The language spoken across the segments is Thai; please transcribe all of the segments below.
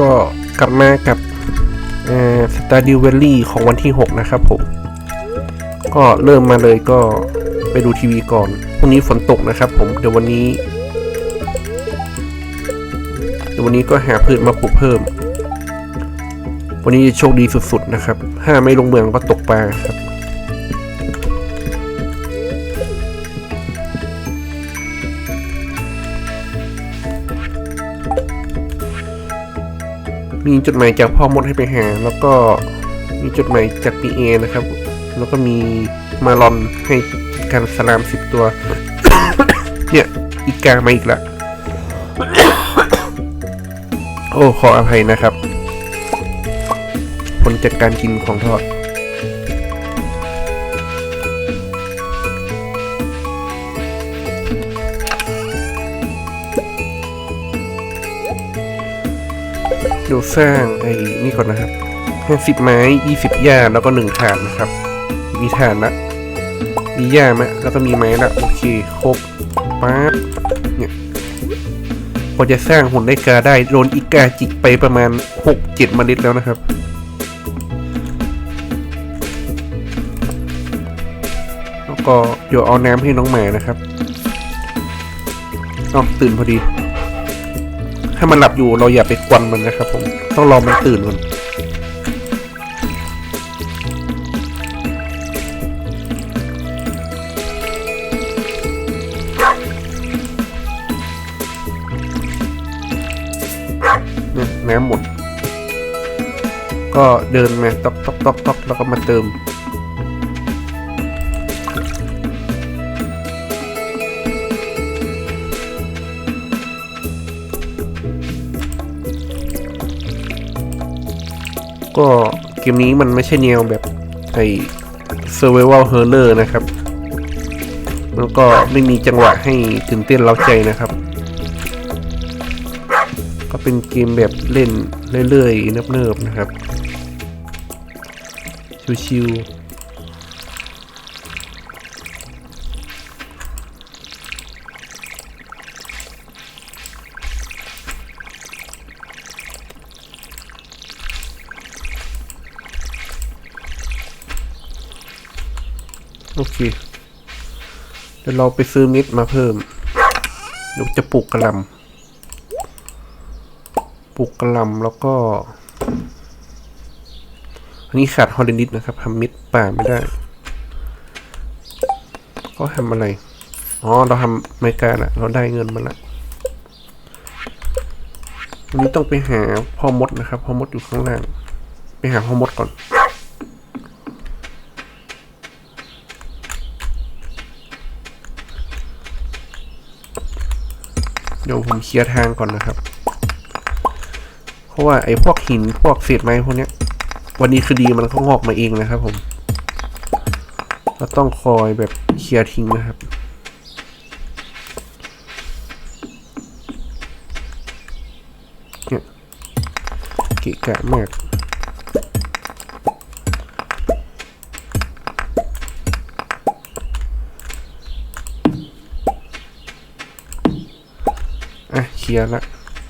ก็กลับมากับสตาร์ดิวเวลลี่ของวันที่ 6 นะครับผม ก็เริ่มมาเลยก็ไปดูทีวีก่อนพรุ่งนี้ฝนตกนะครับผม เดี๋ยววันนี้ เดี๋ยววันนี้ก็หาพืชมาปลูกเพิ่ม วันนี้โชคดีสุดๆนะครับ ถ้าไม่ลงเมืองก็ตกปลาครับ มีจดหมายจากพ่อมดให้ไปหา แล้วก็มีจดหมายจากปีเอนะครับ แล้วก็มีมารอนให้การสลามสิบตัว เนี่ยอีกามาอีกละโอ้ขออภัยนะครับ ผลจากการกินของทอด เดี๋ยวสร้างไอ้นี่ก่อนนะครับห้สิบไม้ยี่สิบหญ้าแล้วก็หนึ่งฐานนะครับ มีฐานละ มีหญ้าไหมแล้วก็มีไม้ละ โอเค ครบปั๊บเนี่ยพอจะสร้างหุ่นได้กาได้โดนอีกาจิกไปประมาณหกเจ็ดเมล็ดแล้วนะครับแล้วก็เดี๋ยวเอาน้ำให้น้องหมานะครับน้องตื่นพอดี ถ้ามันหลับอยู่เราอย่าไปกวนมันนะครับผมต้องรอมันตื่นก่อนเนี่ยน้ำหมด ก็เดินมาตอกตอกตอกตอกแล้วก็มาเติม ก็เกมนี้มันไม่ใช่แนวแบบไอ้ survival horror นะครับ แล้วก็ไม่มีจังหวะให้ตื่นเต้นเร้าใจนะครับ ก็เป็นเกมแบบเล่นเรื่อยๆเนิบๆนะครับ ชิวๆ โอเค เดี๋ยวเราไปซื้อเม็ดมาเพิ่มเดี๋ยวจะปลูกกระลำปลูกกระลำแล้วก็ อันนี้ขาดฮอลเลนดิสนะครับทำเม็ดป่าไม่ได้เขาทำอะไร อ๋อ เราทำไมกาละเราได้เงินมาละวันนี้ต้องไปหาพ่อมดนะครับ พ่อมดอยู่ข้างล่าง ไปหาพ่อมดก่อน เดี๋ยวผมเคลียร์ทางก่อนนะครับ เพราะว่าไอ้พวกหินพวกเศษไม้พวกเนี้ย วันนี้คือดีมันก็งอกมาเองนะครับ ผมเราต้องคอยแบบเคลียร์ทิ้งนะครับเนี่ยกิกะมาก เคลียร์ละ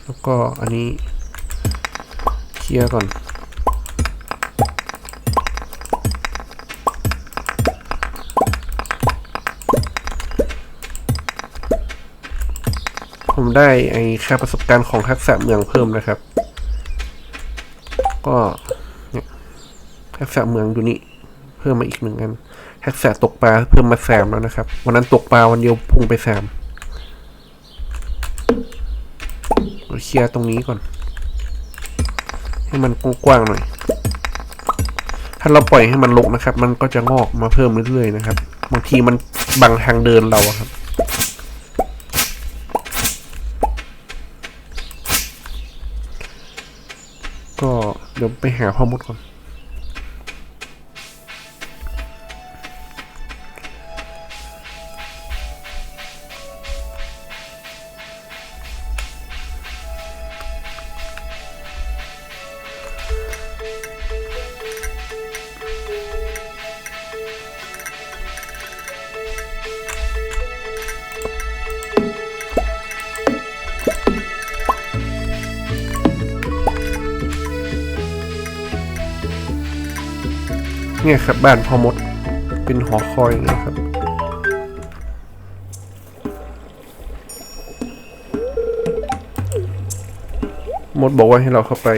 แล้วก็อันนี้เคลียร์ก่อน ผมได้ไอ้ค่าประสบการณ์ของทักษะเมืองเพิ่มนะครับ ก็เนี่ยทักษะเมืองดูนี่เพิ่มมาอีกหนึ่งอันทักษะตกปลาเพิ่มมาแสมแล้วนะครับ วันนั้นตกปลาวันเดียวพุ่งไปแสม เราเคลียร์ตรงนี้ก่อน ให้มันกว้างๆหน่อย ถ้าเราปล่อยให้มันลกนะครับ มันก็จะงอกมาเพิ่มเรื่อยๆนะครับ บางทีมันบังทางเดินเราครับก็เดี๋ยวไปหาพ่อมดก่อน เนี่ยครับบ้านพอมดเป็นหอคอยนะครับมดบอกว่าให้เราเข้าไป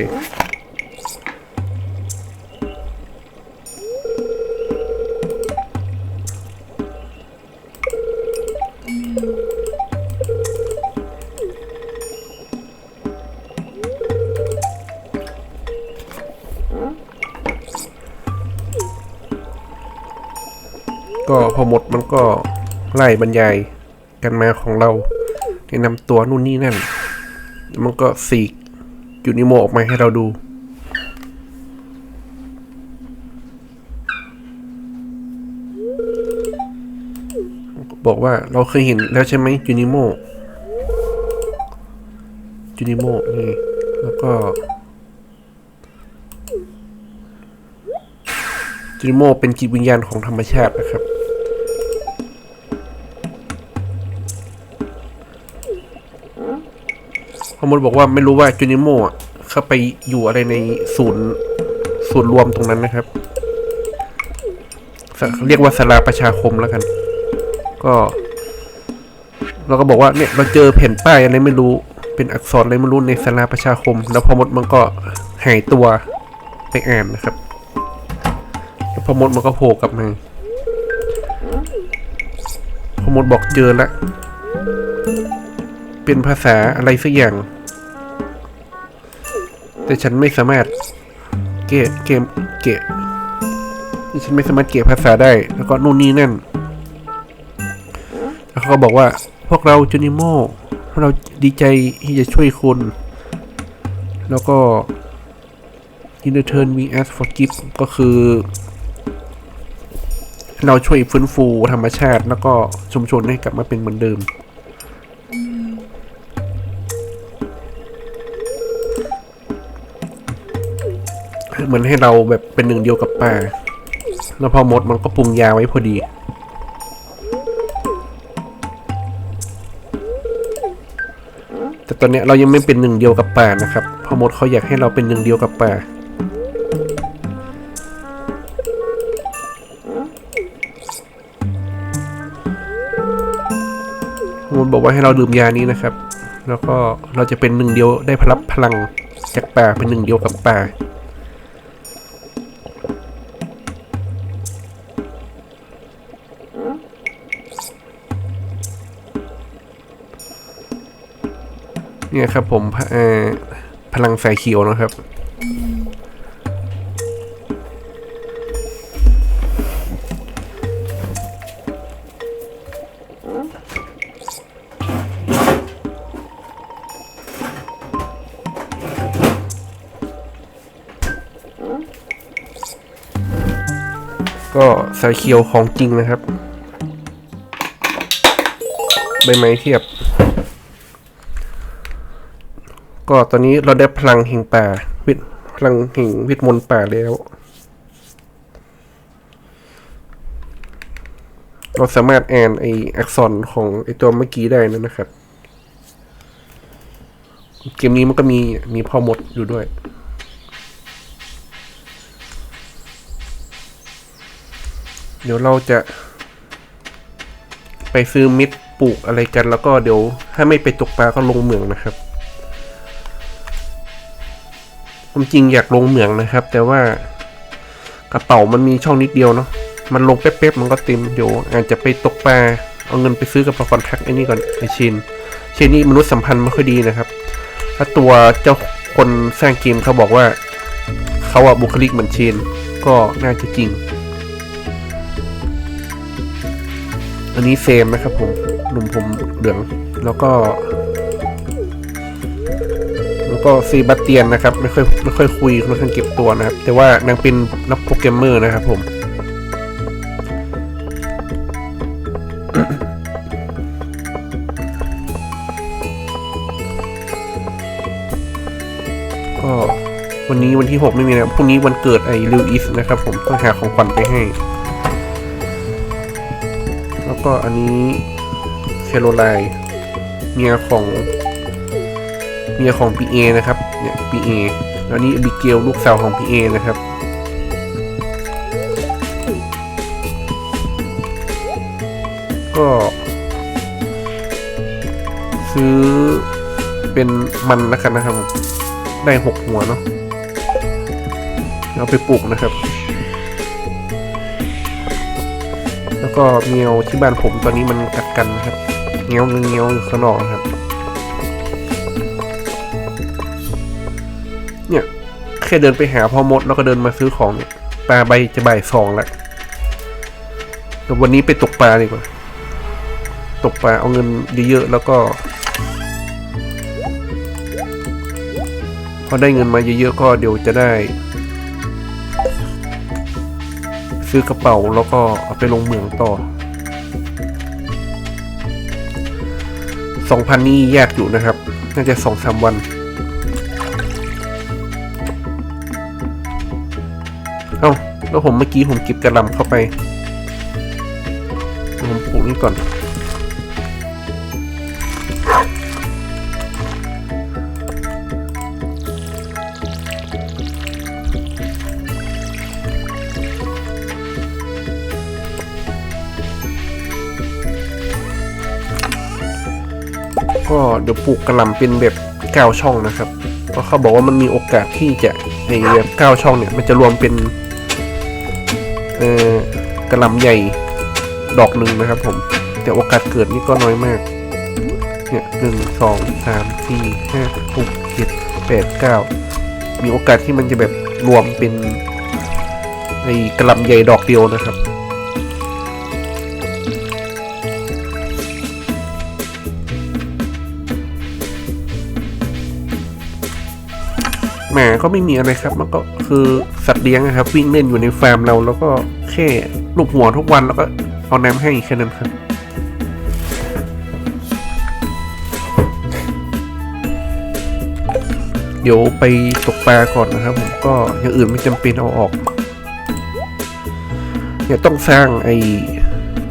พอหมดมันก็ไล่บรรยายกันมาของเราแนะนำตัวนู่นนี่นั่น มันก็สีกยูนิโมออกมาให้เราดู บอกว่าเราเคยเห็นแล้วใช่ไหมยูนิโมยูนิโมนี่แล้วก็ยูนิโมเป็นจิตวิญญาณของธรรมชาตินะครับ พอมดบอกว่าไม่รู้ว่าจูนิโมอะเข้าไปอยู่อะไรในศูนย์ศูนย์รวมตรงนั้นนะครับ เรียกว่าสลาประชาคมแล้วกัน ก็ เราก็บอกว่าเนี่ยเราเจอแผ่นป้ายอะไรไม่รู้ เป็นอักษรอะไรไม่รู้ในสลาประชาคม แล้วพอมดมันก็หายตัวไปอ่านนะครับ แล้วพอมดมันก็โผล่กลับมาพอมดบอกเจอแล้ว เป็นภาษาอะไรสักอย่าง แต่ฉันไม่สามารถเกะเกมเกะฉันไม่สามารถเกะภาษาได้ แล้วก็นู่นนี่นั่น แล้วเขาก็บอกว่า พวกเราจูนิโมเราดีใจที่จะช่วยคุณ แล้วก็ in return we ask for gift ก็คือ เราช่วยฟื้นฟูธรรมชาติ แล้วก็ชุมชนให้กลับมาเป็นเหมือนเดิม มือนให้เราแบบเป็นหนึ่งเดียวกับป่าแล้วพอหมดมันก็ปรุงยาไว้พอดี แต่ตอนเนี้ยเรายังไม่เป็นหนึ่งเดียวกับป่านะครับพอหมดเขาอยากให้เราเป็นหนึ่งเดียวกับป่าพอหมดบอกว่าให้เราดื่มยานี้นะครับ แล้วก็เราจะเป็นหนึ่งเดียวได้พลับพลังจากป่าเป็นหนึ่งเดียวกับป่า เนี่ยครับผมพลังสายเขียวนะครับ ก็สายเขียวของจริงนะครับ ใบไม้เทียบ ก็ตอนนี้เราได้พลังแห่งป่าวิทพลังแห่งวิทย์มนป่าแล้ว เราสามารถแอนไออักษรของไอตัวเมื่อกี้ได้นะนะครับ เกมนี้มันก็มีมีพ่อมดอยู่ด้วยเดี๋ยวเราจะไปซื้อมิดปลูกอะไรกันแล้วก็เดี๋ยว ถ้าไม่ไปตกปลาก็ลงเมืองนะครับ ความจริงอยากลงเหมืองนะครับ แต่ว่ากระเป๋ามันมีช่องนิดเดียวเนาะมันลงแป๊บๆมันก็เต็มเดี๋ยวอาจจะไปตกปลาเอาเงินไปซื้อกับคอนแทคไอ้นี่ก่อนไอชินเชนนี่มนุษยสัมพันธ์ไม่ค่อยดีนะครับถ้าตัวเจ้าคนสร้างเกมเขาบอกว่าเขาอะบุคลิกเหมือนเชนก็น่าจะจริง อันนี้เฟมนะครับผมหนุ่มผมเหลืองแล้วก็ แล้วก็ซีบัตเตียนนะครับไม่ค่อยไม่ค่อยคุยค่อนข้างเก็บตัวนะครับ แต่ว่านางเป็นนักโปรแกรมเมอร์นะครับผมก็วันนี้วันที่ 6 ไม่มีนะพรุ่งนี้วันเกิดไอ้ลิวอิสนะครับผมต้องหาของขวัญไปให้ แล้วก็อันนี้แคโรไลน์เมียของ เมียของพีเอนะครับเนี่ยพีเอแล้วนี้บิเกลลูกสาวของพีเอนะครับก็ซื้อเป็นมันแล้วกันนะครับ ได้หกหัวเนาะเอาไปปลูกนะครับ แล้วก็เงียวที่บ้านผมตอนนี้มันกัดกันนะครับเงี้ยวเงี้ยวอยู่ข้างนอกครับ เนี่ย แค่เดินไปหาพ่อมดแล้วก็เดินมาซื้อของเนี่ยปลาใบจะบ่ายสองแล้วเดี๋ยววันนี้ไปตกปลาดีกว่า ตกปลาเอาเงินเยอะๆแล้วก็พอได้เงินมาเยอะๆก็เดี๋ยวจะได้ ซื้อกระเป๋าแล้วก็เอาไปลงเหมืองต่อสองพันนี่ยากอยู่นะครับ น่าจะสองสามวัน แล้วผมเมื่อกี้ผมเก็บกระลำเข้าไปผมปลูกนี่ก่อน ก็เดี๋ยวปลูกกระลำเป็นแบบเก้าช่องนะครับ เพราะเขาบอกว่ามันมีโอกาสที่จะในแบบเก้าช่องเนี่ยมันจะรวมเป็น กระลำใหญ่ดอกหนึ่งนะครับผม แต่โอกาสเกิดนี่ก็น้อยมาก เนี่ยหนึ่งสองสามสี่ห้าหกเจ็ดแปดเก้ามีโอกาสที่มันจะแบบรวมเป็นในกระลำใหญ่ดอกเดียวนะครับ หมก็ไม่มีอะไรครับ มันก็คือสัตว์เลี้ยงนะครับ วิ่งเล่นอยู่ในฟาร์มเราแล้วก็แค่ลูบหัวทุกวันแล้วก็เอาน้ำให้แค่นั้นครับเดี๋ยวไปตกปลาก่อนนะครับ ผมก็อย่างอื่นไม่จำเป็นเอาออกเดี๋ยวต้องสร้างไอ้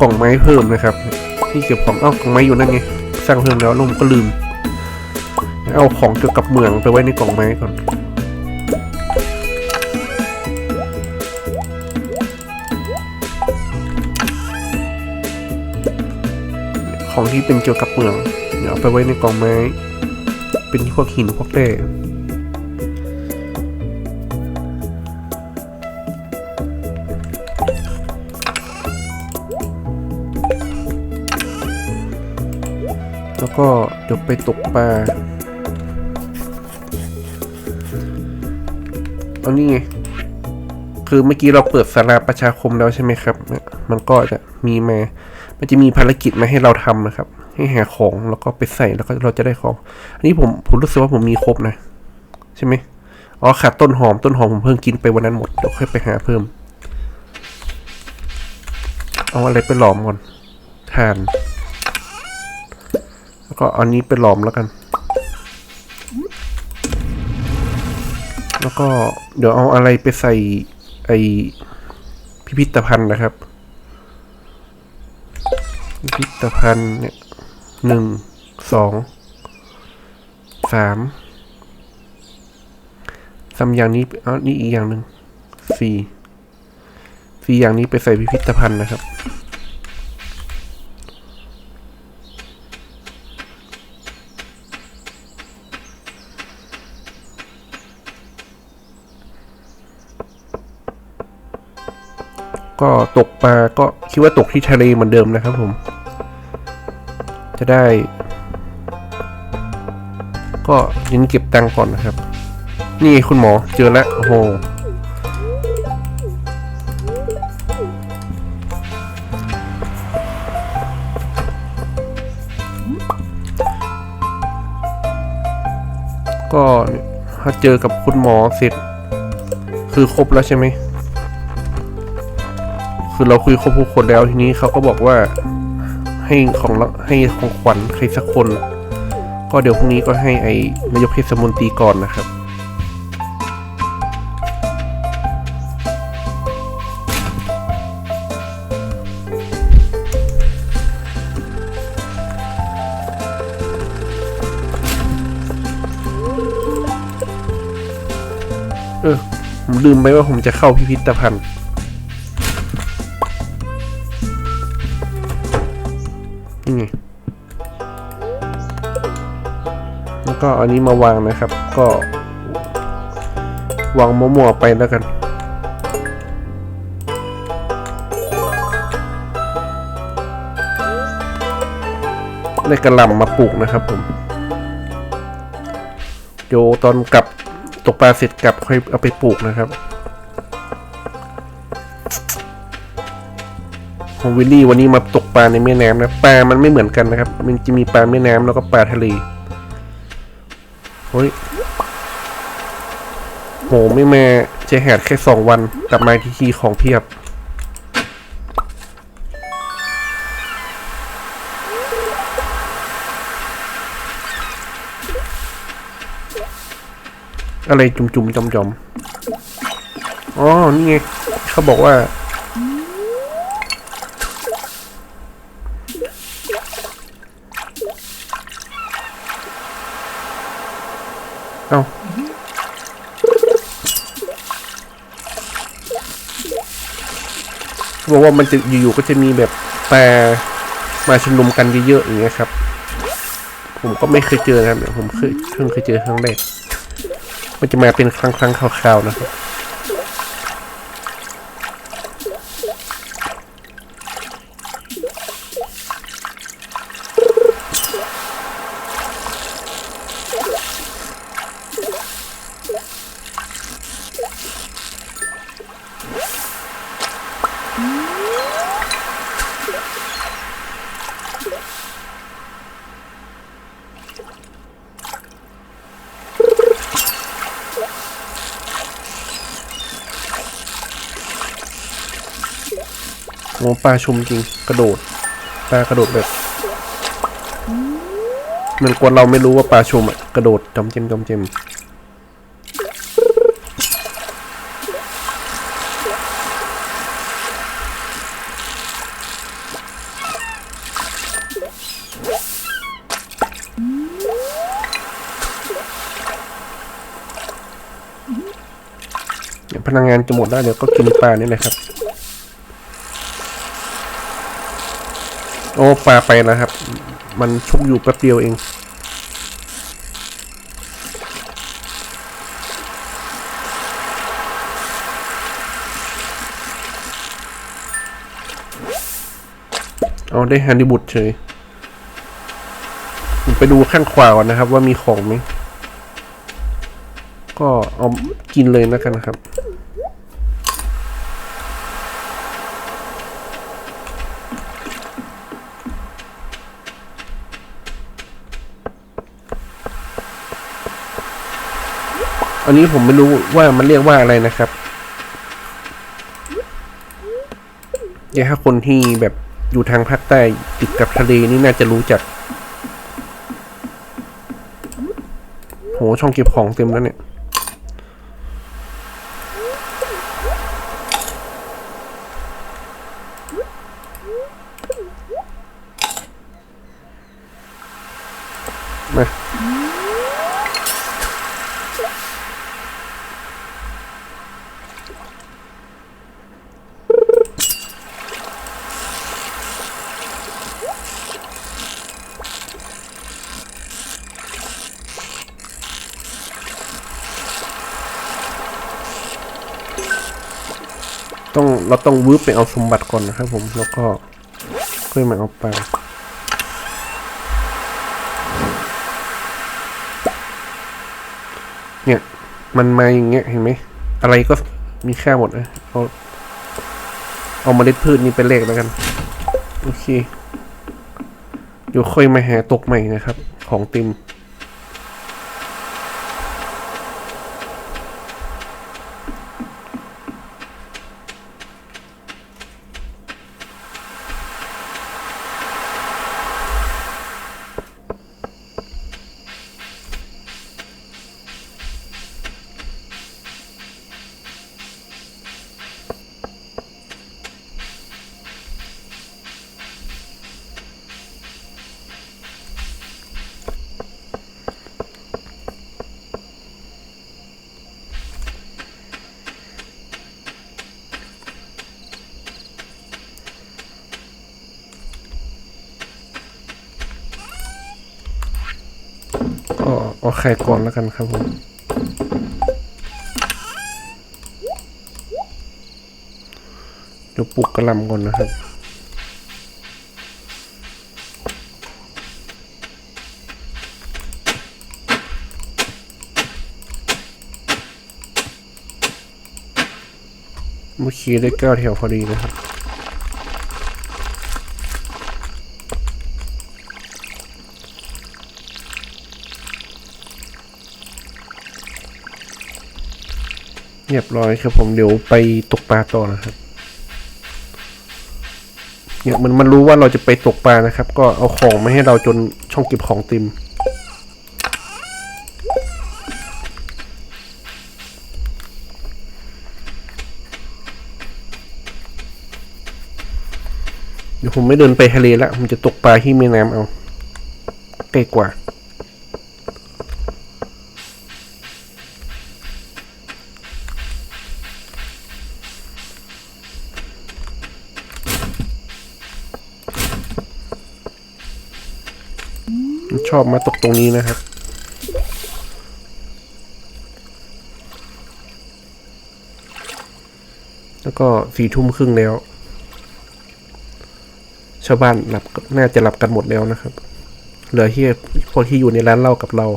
กล่องไม้เพิ่มนะครับ ที่เก็บของเอ้ากล่องไม้อยู่นั่นไงสร้างเพิ่มแล้วลวผมก็ลืม เอาของเกี่ยวกับเมืองไปไว้ในกล่องไม้ก่อน ของที่เป็นเกี่ยวกับเมืองเดี๋ยวเอาไปไว้ในกล่องไม้ เป็นพวกหินพวกแร่แล้วก็เดี๋ยวไปตกปลาอานี่ไง คือเมื่อกี้เราเปิดสาราประชาคมแล้วใช่ไหมครับ มันก็จะมีมา มันจะมีภารกิจมาให้เราทำนะครับ ให้หาของแล้วก็ไปใส่แล้วก็เราจะได้ของ อันนี้ผมผมรู้สึกว่าผมมีครบนะ ใช่ไหมอ๋อขาดต้นหอมต้นหอมผมเพิ่งกินไปวันนั้นหมดเดี๋ยวค่อยไปหาเพิ่ม เอาอะไรไปหลอมก่อนทาน แล้วก็อันนี้ไปหลอมแล้วกัน แล้วก็เดี๋ยวเอาอะไรไปใส่ไอพิพิธภัณฑ์นะครับ พิพิธภัณฑ์เนี่ยหนึ่งสองสามสามอย่างนี้อ๋อนี่อีกอย่างหนึ่งสี่สี่อย่างนี้ไปใส่พิพิธภัณฑ์นะครับก็ตกปลาก็คิดว่าตกที่ทะเลเหมือนเดิมนะครับผม จะได้ ก็ยินเก็บตังก่อนนะครับ นี่คุณหมอเจอแล้วโอ้โหก็ถ้าเจอกับคุณหมอเสร็จ คือครบแล้วใช่ไหมคือเราคุยครบทุกคนแล้วทีนี้เขาก็บอกว่า ให้ของละให้ของขวัญใครสักคน ก็เดี๋ยวพรุ่งนี้ก็ให้ไอ้นายกเทศมนตรีก่อนนะครับเออผมลืมไปว่าผมจะเข้าพิพิธภัณฑ์ ก็อันนี้มาวางนะครับ ก็วางมั่วๆไปแล้วกัน ได้กระหล่ำมาปลูกนะครับผมโยตอนกลับตกปลาเสร็จกลับค่อยเอาไปปลูกนะครับของวิลลี่วันนี้มาตกปลาในแม่น้ำนะปลามันไม่เหมือนกันนะครับ มันจะมีปลาแม่น้ำแล้วก็ปลาทะเล ฮ้ยโหไม่มาเจแหดแค่สองวันกลับมาทีทีของเพียบ อะไรจุ่มๆจอมๆอ๋อ นี่ไง เขาบอกว่า เอาเขาบอกว่ามันจะอยู่ๆก็จะมีแบบแปรมาชุมนุมกันเยอะๆอย่างเงี้ยครับ ผมก็ไม่เคยเจอนะครับเดี๋ยวผมเคยเพิ่งเคยเจอครั้งแรกมันจะมาเป็นครั้งครั้งๆคราวๆนะครับ อ้ปลาชุมจริงกระโดด ปลากระโดดแบบเหมันกวนเราไม่รู้ว่าปลาชุมอะกระโดดจอมเจมจอมเจมเดี๋ยวพลังงานจะหมดแล้วเดี๋ยวก็กินปลานี่แหละครับ โอ้ปลาไปแล้วครับ มันชุบอยู่แป๊บเดียวเอง เอาได้ฮันดิบุตรเฉยผมไปดูข้างขวาก่อนนะครับ ว่ามีของไหม ก็เอากินเลยแล้วกันนะครับ อันนี้ผมไม่รู้ว่ามันเรียกว่าอะไรนะครับอยากให้คนที่แบบอยู่ทางภาคใต้ติดกับทะเลนี่น่าจะรู้จัก โหช่องเก็บของเต็มแล้วเนี่ย เราต้องวืบไปเอาสมบัติก่อนนะครับผมแล้วก็ค่อยมาเอาไปเนี่ย มันมาอย่างเงี้ยเห็นไหมอะไรก็มีค่าหมดนะเอาเอาเมล็ดพืชนี้เป็นเลขแล้วกัน โอเคเดี๋ยวค่อยมาหาตกใหม่นะครับ ของติม โไข่ก่อนแล้วกันครับผมเดี๋ยวปลุกกระลำก่อนนะครับเมื่อกี้ได้เก้าแถวพอดีนะครับ รียบร้อยครับผมเดี๋ยวไปตกปลาต่อนะครับเนี่ยมันมันรู้ว่าเราจะไปตกปลานะครับ ก็เอาของมาให้เราจนช่องเก็บของเต็มเดี๋ยวผมไม่เดินไปทะเลละผมจะตกปลาที่แม่น้ำเอาใกล้กว่า อบมาตกตรงนี้นะครับ แล้วก็สี่ทุ่มครึ่งแล้ว ชาวบ้านหลับน่าจะหลับกันหมดแล้วนะครับ เหลือที่พวกที่อยู่ในร้านเหล้ากับเรา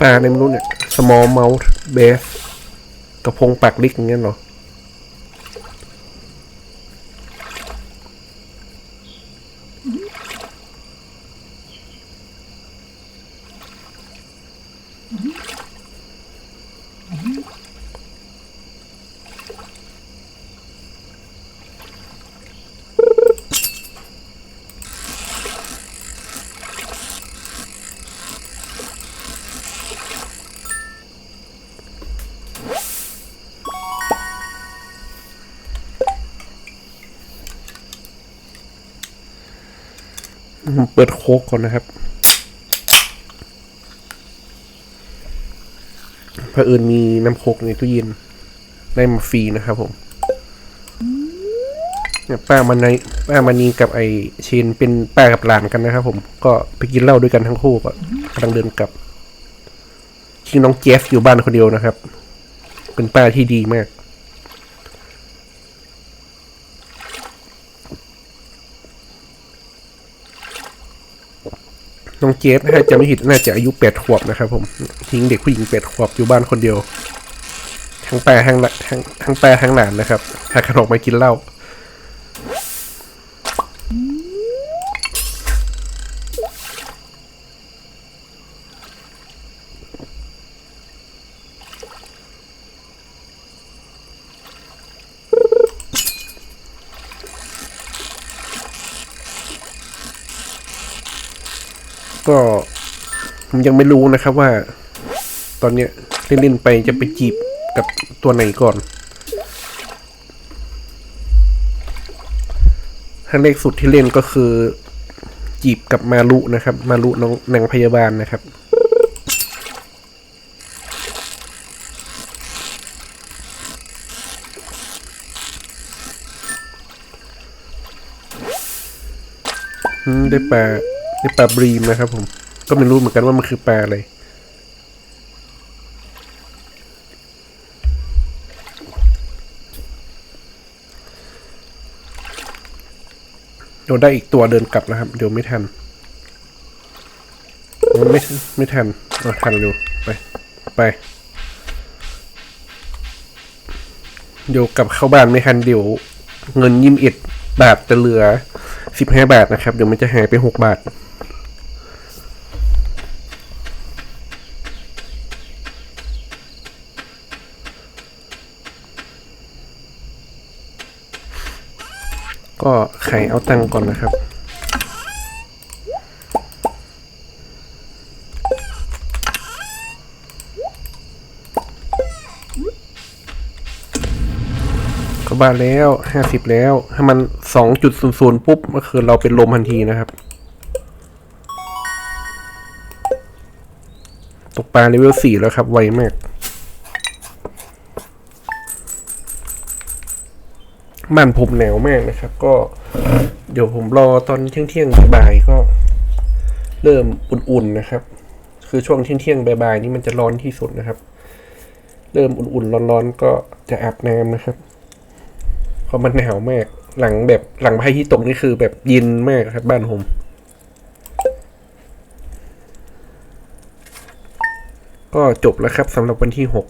ปลาในมนุษย์เนี่ย small mouth bass กระพงปากลิกอย่างเงี้ยเหรอ เปิดโคกก่อนนะครับเพื่ออื่นมีน้ำโคกในตู้เย็นได้มาฟรีนะครับผมเนี่ยป้ามันในป้ามันนีกับไอเชนเป็นป้ากับหลานกันนะครับผมก็ไปกินเหล้าด้วยกันทั้งคู่ก็กำลังเดินกลับที่น้องเจฟอยู่บ้านคนเดียวนะครับ เป็นป้าที่ดีมาก น้องเจฟถ้าจะไม่ผิดน่าจะอายุแปดขวบนะครับผมทิ้งเด็กผู้หญิงแปดขวบอยู่บ้านคนเดียว ทั้งแปรทั้งละทั้งทั้งแปรทั้งหลานนะครับพากันออกมากินเหล้า ก็ผมยังไม่รู้นะครับว่า ตอนเนี้ยเล่นๆไปจะไปจีบกับตัวไหนก่อน ถ้าเลขสุดที่เล่นก็คือ จีบกับมารุนะครับ มารุน้องนางพยาบาลนะครับได้แปลาได้ปลาบรีมนะครับผม ก็ไม่รู้เหมือนกันว่ามันคือปลาอะไรเดี๋ยวได้อีกตัวเดินกลับนะครับ เดี๋ยวไม่ทันมันไม่ไม่ทันเอาทันเร็วไปไปเดี๋ยวกลับเข้าบ้านไม่ทันเดี๋ยวเงินยิมอ็ดบาทจะเหลือสิบห้าบาทนะครับ เดี๋ยวมันจะหายไปหกบาท ก็ไข เอาตังก่อนนะครับ ก็บาแล้วห้าสิบแล้ว ถ้ามันสองจุดศูนย์ศูนย์ปุ๊บก็คือเราเป็นลมทันทีนะครับ ตกปลาเลเวลสี่แล้วครับ ไวมาก บ้านผมหนาวมากนะครับ ก็เดี๋ยวผมรอตอนเที่ยงเที่ยงบ่ายก็เริ่มอุ่นๆนะครับ คือช่วงเที่ยงเที่ยงบ่ายๆนี่มันจะร้อนที่สุดนะครับ เริ่มอุ่นๆร้อนๆก็จะอาบน้ำนะครับเพราะมันหนาวมากหลังแบบหลังพาที่ตกนี่คือแบบเย็นมากครับบ้านผมก็จบแล้วครับสำหรับวันที่หก